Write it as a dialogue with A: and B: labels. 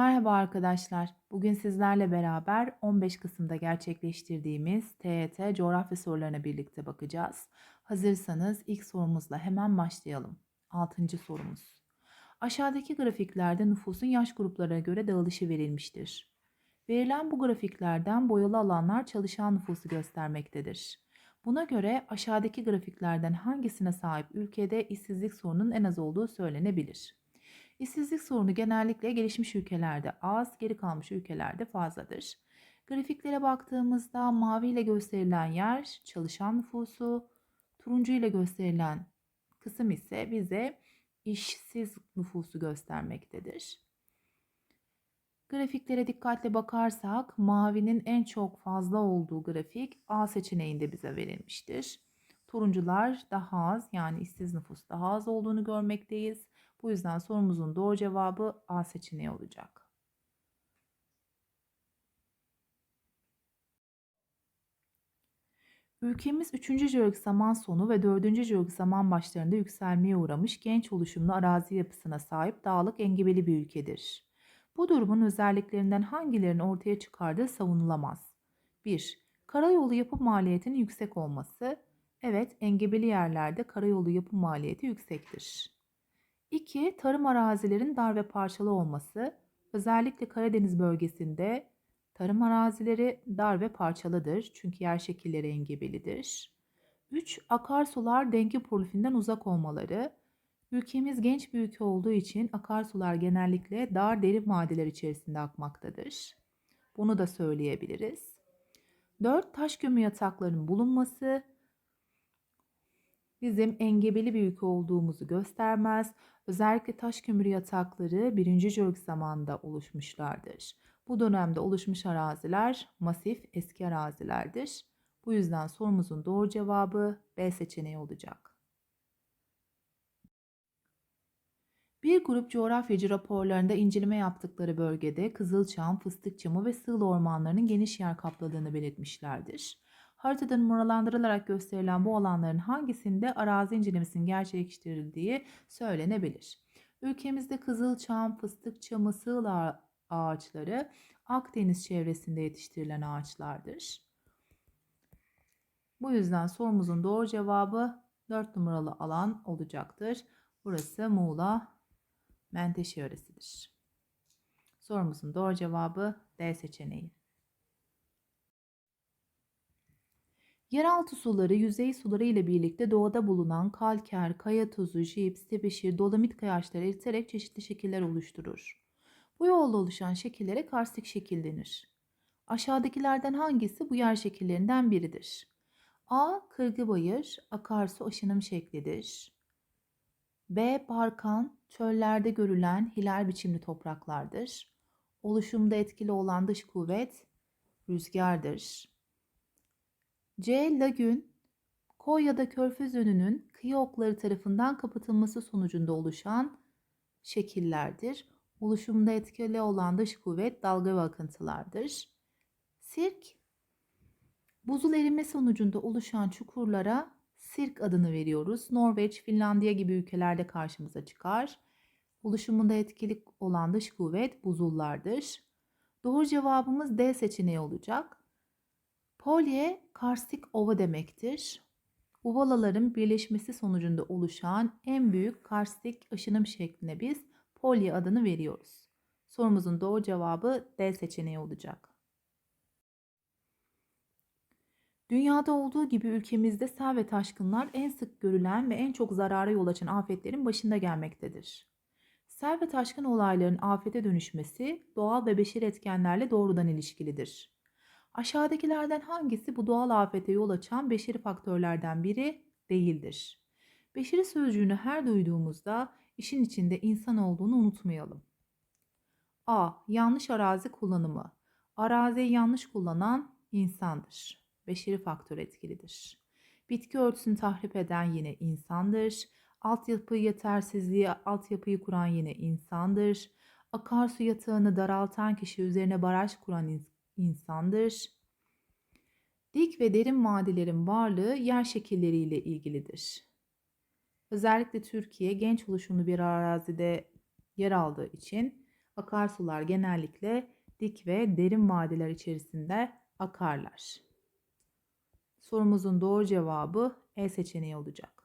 A: Merhaba arkadaşlar. Bugün sizlerle beraber 15 Kasım'da gerçekleştirdiğimiz TYT coğrafya sorularına birlikte bakacağız. Hazırsanız ilk sorumuzla hemen başlayalım. 6. sorumuz. Aşağıdaki grafiklerde nüfusun yaş gruplarına göre dağılışı verilmiştir. Verilen bu grafiklerden boyalı alanlar çalışan nüfusu göstermektedir. Buna göre aşağıdaki grafiklerden hangisine sahip ülkede işsizlik sorunun en az olduğu söylenebilir. İşsizlik sorunu genellikle gelişmiş ülkelerde az, geri kalmış ülkelerde fazladır. Grafiklere baktığımızda mavi ile gösterilen yer çalışan nüfusu, turuncu ile gösterilen kısım ise bize işsiz nüfusu göstermektedir. Grafiklere dikkatle bakarsak mavinin en çok fazla olduğu grafik A seçeneğinde bize verilmiştir. Turuncular daha az yani işsiz nüfus daha az olduğunu görmekteyiz. Bu yüzden sorumuzun doğru cevabı A seçeneği olacak. Ülkemiz 3. Jeolojik zaman sonu ve 4. Jeolojik zaman başlarında yükselmeye uğramış genç oluşumlu arazi yapısına sahip dağlık engebeli bir ülkedir. Bu durumun özelliklerinden hangilerinin ortaya çıkardığı savunulamaz. 1. Karayolu yapım maliyetinin yüksek olması. Evet, engebeli yerlerde karayolu yapım maliyeti yüksektir. 2. Tarım arazilerin dar ve parçalı olması. Özellikle Karadeniz bölgesinde tarım arazileri dar ve parçalıdır çünkü yer şekilleri engebelidir. 3. Akarsular denge profiline uzak olmaları. Ülkemiz genç bir ülke olduğu için akarsular genellikle dar derin vadiler içerisinde akmaktadır. Bunu da söyleyebiliriz. 4. Taş gömü yataklarının bulunması bizim engebeli bir ülke olduğumuzu göstermez. Özellikle taş kömür yatakları 1. Jeolojik zamanda oluşmuşlardır. Bu dönemde oluşmuş araziler masif eski arazilerdir. Bu yüzden sorumuzun doğru cevabı B seçeneği olacak. Bir grup coğrafyacı raporlarında inceleme yaptıkları bölgede Kızılçam, Fıstıkçamı ve Sığıl ormanlarının geniş yer kapladığını belirtmişlerdir. Haritada numaralandırılarak gösterilen bu alanların hangisinde arazi incelemesinin gerçekleştirildiği söylenebilir. Ülkemizde Kızılçam, Fıstıkçamı, Sığıl ağaçları Akdeniz çevresinde yetiştirilen ağaçlardır. Bu yüzden sorumuzun doğru cevabı 4 numaralı alan olacaktır. Burası Muğla Menteşe yöresidir. Sorumuzun doğru cevabı D seçeneği. Yeraltı suları yüzey suları ile birlikte doğada bulunan kalker, kaya tuzu, jips, tebeşir, dolomit kayaçları eriterek çeşitli şekiller oluşturur. Bu yolla oluşan şekillere karstik şekil denir. Aşağıdakilerden hangisi bu yer şekillerinden biridir? A. Kırgıbayır, akarsu aşınım şeklidir. B. Barkan, çöllerde görülen hilal biçimli topraklardır. Oluşumda etkili olan dış kuvvet rüzgardır. C. Lagün, koy ya da körfez önünün kıyı okları tarafından kapatılması sonucunda oluşan şekillerdir. Oluşumda etkili olan dış kuvvet dalga ve akıntılardır. Sirk, buzul erime sonucunda oluşan çukurlara sirk adını veriyoruz. Norveç, Finlandiya gibi ülkelerde karşımıza çıkar. Oluşumunda etkili olan dış kuvvet buzullardır. Doğru cevabımız D seçeneği olacak. Polye karstik ova demektir. Uvalaların birleşmesi sonucunda oluşan en büyük karstik aşınım şekline biz polye adını veriyoruz. Sorumuzun doğru cevabı D seçeneği olacak. Dünyada olduğu gibi ülkemizde sel ve taşkınlar en sık görülen ve en çok zarara yol açan afetlerin başında gelmektedir. Sel ve taşkın olayların afete dönüşmesi doğal ve beşeri etkenlerle doğrudan ilişkilidir. Aşağıdakilerden hangisi bu doğal afete yol açan beşeri faktörlerden biri değildir? Beşeri sözcüğünü her duyduğumuzda işin içinde insan olduğunu unutmayalım. A. Yanlış arazi kullanımı. Araziyi yanlış kullanan insandır. Beşeri faktör etkilidir. Bitki örtüsünü tahrip eden yine insandır. Altyapı yetersizliği, altyapıyı kuran yine insandır. Akarsu yatağını daraltan kişi üzerine baraj kuran insandır. Dik ve derin vadilerin varlığı yer şekilleriyle ilgilidir. Özellikle Türkiye genç oluşumlu bir arazide yer aldığı için Akarsular genellikle dik ve derin vadiler içerisinde akarlar. Sorumuzun doğru cevabı E seçeneği olacak.